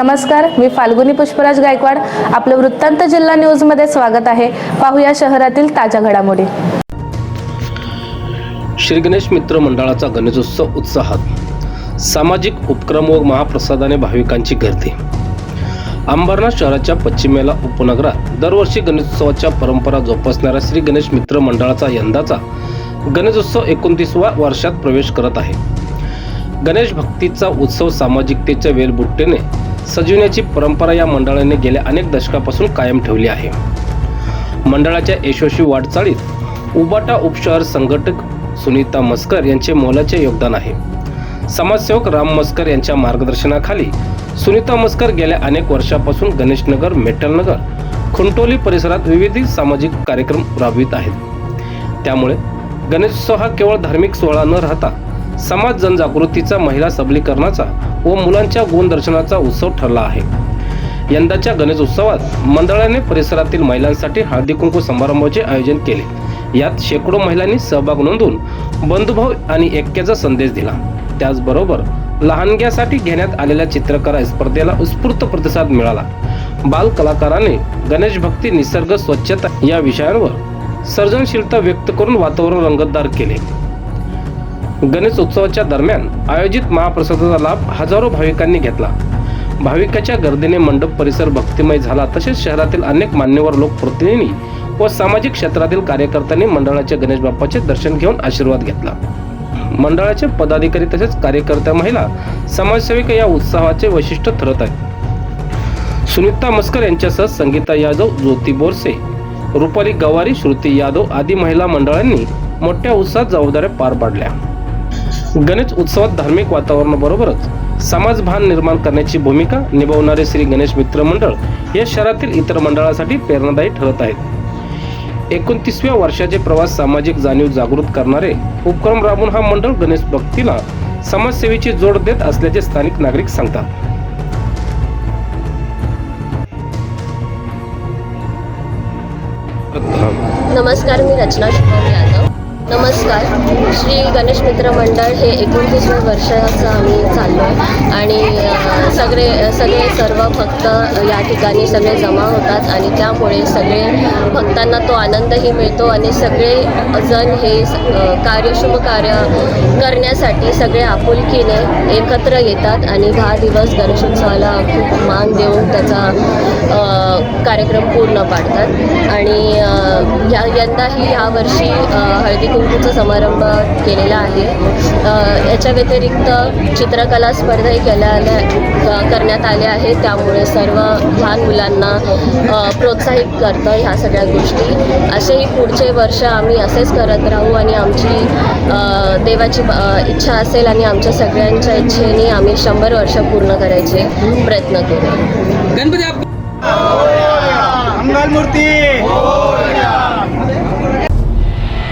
नमस्कार मी फाल्गुनी पुष्पराज गायकवाड. आपलं वृत्तांत जिल्हा न्यूजमध्ये स्वागत आहे. पाहूया शहरातील ताज्या घडामोडी. श्री गणेश मित्र मंडळाचा गणेशोत्सव उत्साहात. सामाजिक उपक्रम व महाप्रसादाने भाविकांची गर्दी. अंबरनाथ शहराच्या पश्चिमेला उपनगरात दरवर्षी गणेशोत्सवाच्या परंपरा जोपासणाऱ्या श्री गणेश मित्र मंडळाचा यंदाचा गणेशोत्सव एकोणतीसव्या वर्षात प्रवेश करत आहे. गणेश भक्तीचा उत्सव सामाजिकतेच्या वेलबुट्टेने सजविण्याची परंपरा या मंडळाने गेल्या अनेक दशकापासून कायम ठेवली आहे. मंडळाच्या यशस्वी वाटचालीत उबाटा उपशहर संघटक सुनीता मस्कर यांचे मोलाचे योगदान आहे. समाजसेवक राम मस्कर यांच्या मार्गदर्शनाखाली सुनीता मस्कर गेल्या अनेक वर्षापासून गणेशनगर मेटलनगर खुंटोली परिसरात विविध सामाजिक कार्यक्रम राबवित आहेत. त्यामुळे गणेशोत्सव हा केवळ धार्मिक सोहळा न राहता समाज जनजागृतीचा महिला सबलीकरणाचा व मुलांच्या गुणदर्शनाचा उत्सव ठरला आहे. यंदाच्या गणेश उत्सवात मंडळाने परिसरातील महिलांसाठी हळदी कुंकू समारंभाचे आयोजन केले. यात शेकडो महिलांनी सहभाग नोंदवून बंधुभाव आणि ऐक्याचा संदेश दिला. त्याचबरोबर लहानग्यासाठी घेण्यात आलेल्या चित्रकला स्पर्धेला उत्स्फूर्त प्रतिसाद मिळाला. बाल कलाकाराने गणेश भक्ती निसर्ग स्वच्छता या विषयांवर सर्जनशीलता व्यक्त करून वातावरण रंगतदार केले. गणेश उत्सवाच्या दरम्यान आयोजित महाप्रसादाचा लाभ हजारो भाविकांनी घेतला. भाविकाच्या गर्दीने मंडप परिसर भक्तिमय झाला. तसेच शहरातील अनेक मान्यवर लोकप्रतिनिधी व सामाजिक क्षेत्रातील कार्यकर्त्यांनी मंडळाच्या गणेश बाप्पाचे दर्शन घेऊन आशीर्वाद घेतला. मंडळाचे पदाधिकारी तसेच कार्यकर्त्या महिला समाजसेविका या उत्सवाचे वैशिष्ट्य ठरत आहेत. सुनीता मस्कर यांच्यासह संगीता यादव ज्योती बोरसे रुपाली गवारी श्रुती यादव आदी महिला मंडळांनी मोठ्या उत्साहात जबाबदाऱ्या पार पाडल्या. गणेश उत्सवात धार्मिक वातावरणाबरोबरच समाजभान निर्माण करण्याची भूमिका निभावणारे श्री गणेश मित्र मंडळ या शहरातील इतर मंडळासाठी प्रेरणादायी ठरत आहेत. एकोणतीसव्या वर्षाचे प्रवास सामाजिक जाणीव जागृत करणारे उपक्रम राबून हा मंडळ गणेश भक्तीला समाजसेवेची जोड देत असल्याचे स्थानिक नागरिक सांगतात. नमस्कार मी रचना शुभम यादव नमस्कार. श्री गणेश मित्र मंडळ हे एकोणतीसव्या वर्षाचं आम्ही चाललो आहे. आणि सगळे सगळे सर्व भक्त या ठिकाणी सगळे जमा होतात आणि त्यामुळे सगळे भक्तांना तो आनंदही मिळतो आणि सगळे जण हे स- कार्य करण्यासाठी सगळे आपुलकीने एकत्र येतात आणि दहा दिवस गणेशोत्सवाला खूप मान देऊन त्याचा कार्यक्रम पूर्ण पाडतात. आणि या यंदाही यावर्षी हळदी कुंकूचा समारंभ केलेला आहे. याच्या व्यतिरिक्त चित्रकला स्पर्धाही केल्या आल्या क- करण्यात आल्या आहेत. त्यामुळे सर्व लहान मुलांना प्रोत्साहित करतं ह्या सगळ्या गोष्टी. असेही पुढचे वर्ष आम्ही असेच करत राहू आणि आमची देवाची इच्छा असेल आणि आमच्या सगळ्यांच्या इच्छेने आम्ही शंभर वर्ष पूर्ण करायचे प्रयत्न करू. गणपती बाप्पा!